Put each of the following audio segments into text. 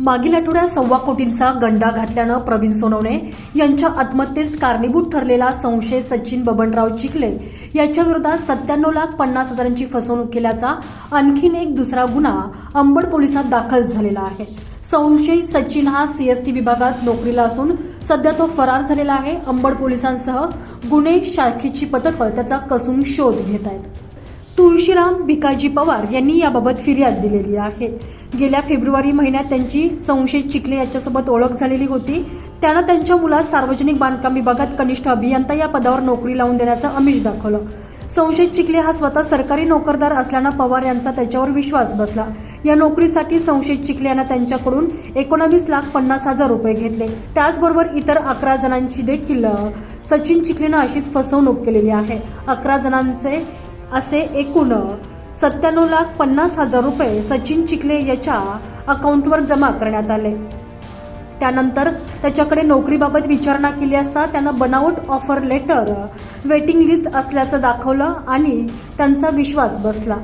मागील आठवड्यात सव्वा कोटींचा गंडा घातल्यानं प्रवीण सोनवणे यांच्या आत्महत्येस कारणीभूत ठरलेला संशय सचिन बबनराव चिखले याच्या विरोधात सत्त्याण्णव लाख पन्नास हजारांची फसवणूक केल्याचा आणखीन एक दुसरा गुन्हा अंबड पोलिसात दाखल झालेला आहे. संशयित सचिन हा सीएसटी विभागात नोकरीला असून सध्या तो फरार झालेला आहे. अंबड पोलिसांसह गुन्हे शाखेची पथकं त्याचा कसून शोध घेत आहेत. तुळशीराम भिकाजी पवार यांनी याबाबत फिर्याद दिलेली आहे. गेल्या फेब्रुवारी महिन्यात त्यांची संशयित चिखले याच्यासोबत ओळख झालेली होती. त्यानं त्यांच्या मुलास सार्वजनिक बांधकाम विभागात कनिष्ठ अभियंता या पदावर नोकरी लावून देण्याचं आमिष दाखवलं. संशयित चिखले हा स्वतः सरकारी नोकरदार असल्यानं पवार यांचा त्याच्यावर विश्वास बसला. या नोकरीसाठी संशयित चिखले यांना त्यांच्याकडून एकोणावीस लाख पन्नास हजार रुपये घेतले. त्याचबरोबर इतर अकरा जणांची देखील सचिन चिखलेनं अशीच फसवणूक केलेली आहे. अकरा जणांचे असे एकूण सत्त्याण्णव लाख पन्नास हजार रुपये सचिन चिखले याच्या अकाउंटवर जमा करण्यात आले. त्यानंतर त्याच्याकडे नोकरीबाबत विचारणा केली असता त्यानं बनावट ऑफर लेटर वेटिंग लिस्ट असल्याचं दाखवलं आणि त्यांचा विश्वास बसला.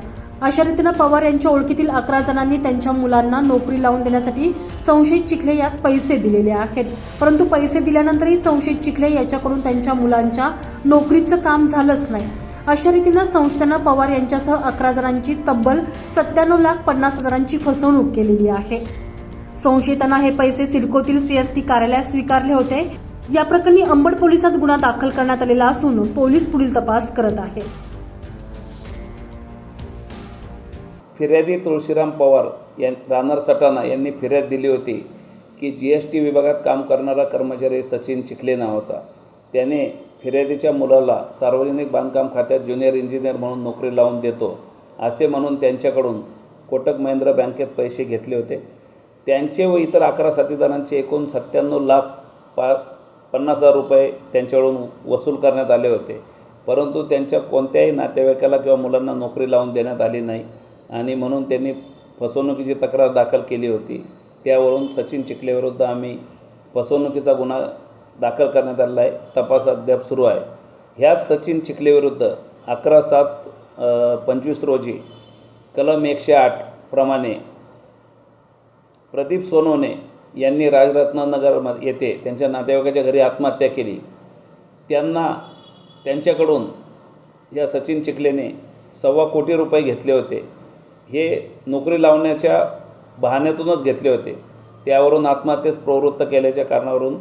अशा रीतीनं पवार यांच्या ओळखीतील अकरा जणांनी त्यांच्या मुलांना नोकरी लावून देण्यासाठी संशयित चिखले यास पैसे दिलेले आहेत. परंतु पैसे दिल्यानंतरही संशयित चिखले याच्याकडून त्यांच्या मुलांच्या नोकरीचं काम झालंच नाही. अशा रीतीनं संस्थेनं पवार यांच्यासह अकरा जणांची तब्बल सत्त्याण्णव लाख पन्नास हजारांची फसवणूक केलेली आहे. संशयितांना हे पैसे सिडकोतील सीएसटी कार्यालयात स्वीकारले होते. या प्रकरणी अंबड पोलिसात गुन्हा दाखल करण्यात आलेला असून पोलीस पुढील तपास करत आहे. फिर्यादी तुळशीराम पवार यां राहणार सटाणा यांनी फिर्याद दिली होती की जी एस टी विभागात काम करणारा कर्मचारी सचिन चिखले नावाचा. त्याने फिर्यादीच्या मुलाला सार्वजनिक बांधकाम खात्यात ज्युनियर इंजिनियर म्हणून नोकरी लावून देतो असे म्हणून त्यांच्याकडून कोटक महिंद्रा बँकेत पैसे घेतले होते. त्यांचे व इतर अकरा साथीदारांचे एकूण सत्त्याण्णव लाख पा पन्नास हजार रुपये त्यांच्याकडून वसूल करण्यात आले होते. परंतु त्यांच्या कोणत्याही नातेवाईकाला किंवा मुलांना नोकरी लावून देण्यात आली नाही आणि म्हणून त्यांनी फसवणुकीची तक्रार दाखल केली होती. त्यावरून सचिन चिखलेविरुद्ध आम्ही फसवणुकीचा गुन्हा दाखल करण्यात आलेला आहे. तपास अद्याप सुरू आहे. ह्यात सचिन चिखलेविरुद्ध अकरा सात पंचवीस रोजी कलम एकशे आठ प्रमाणे प्रदीप सोनवणे यांनी राजरत्ननगर म येथे त्यांच्या नातेवाईकाच्या घरी आत्महत्या केली. त्यांना त्यांच्याकडून या सचिन चिखलेने सव्वा कोटी रुपये घेतले होते. हे नोकरी लावण्याच्या बहाण्यातूनच घेतले होते. त्यावरून आत्महत्येस प्रवृत्त केल्याच्या कारणावरून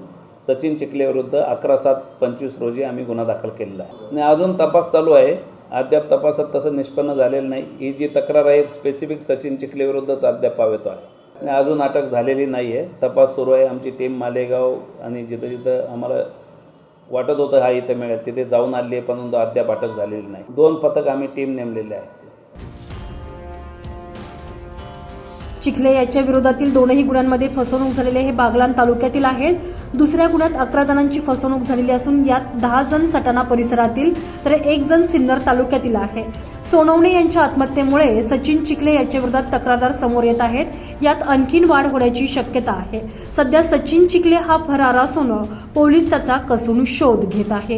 सचिन चिखलेविरुद्ध अकरा सात पंचवीस रोजी आम्ही गुन्हा दाखल केलेला आहे. आणि अजून तपास चालू आहे. अद्याप तपासात तसं निष्पन्न झालेलं नाही. ही जी तक्रार आहे स्पेसिफिक सचिन चिखलेविरुद्धच अद्याप पावेतो आहे. आणि अजून अटक झालेली नाही आहे तपास सुरू आहे. आमची टीम मालेगाव आणि जिथं जिथं आम्हाला वाटत होतं हा इथं मिळेल तिथे जाऊन आली आहे परंतु अद्याप अटक झालेली नाही. दोन पथक आम्ही टीम नेमलेले आहेत. चिखले याच्या विरोधातील दोनही गुन्ह्यांमध्ये फसवणूक झालेले हे बागलान तालुक्यातील आहेत. दुसऱ्या गुन्ह्यात अकरा जणांची फसवणूक झालेली असून यात दहा जण सटाणा परिसरातील तर एक जण सिन्नर तालुक्यातील आहे. सोनवणे यांच्या आत्महत्येमुळे सचिन चिखले याच्या विरोधात तक्रारदार समोर येत आहेत. यात आणखीन वाढ होण्याची शक्यता आहे. सध्या सचिन चिखले हा फरार असून पोलीस त्याचा कसून शोध घेत आहे.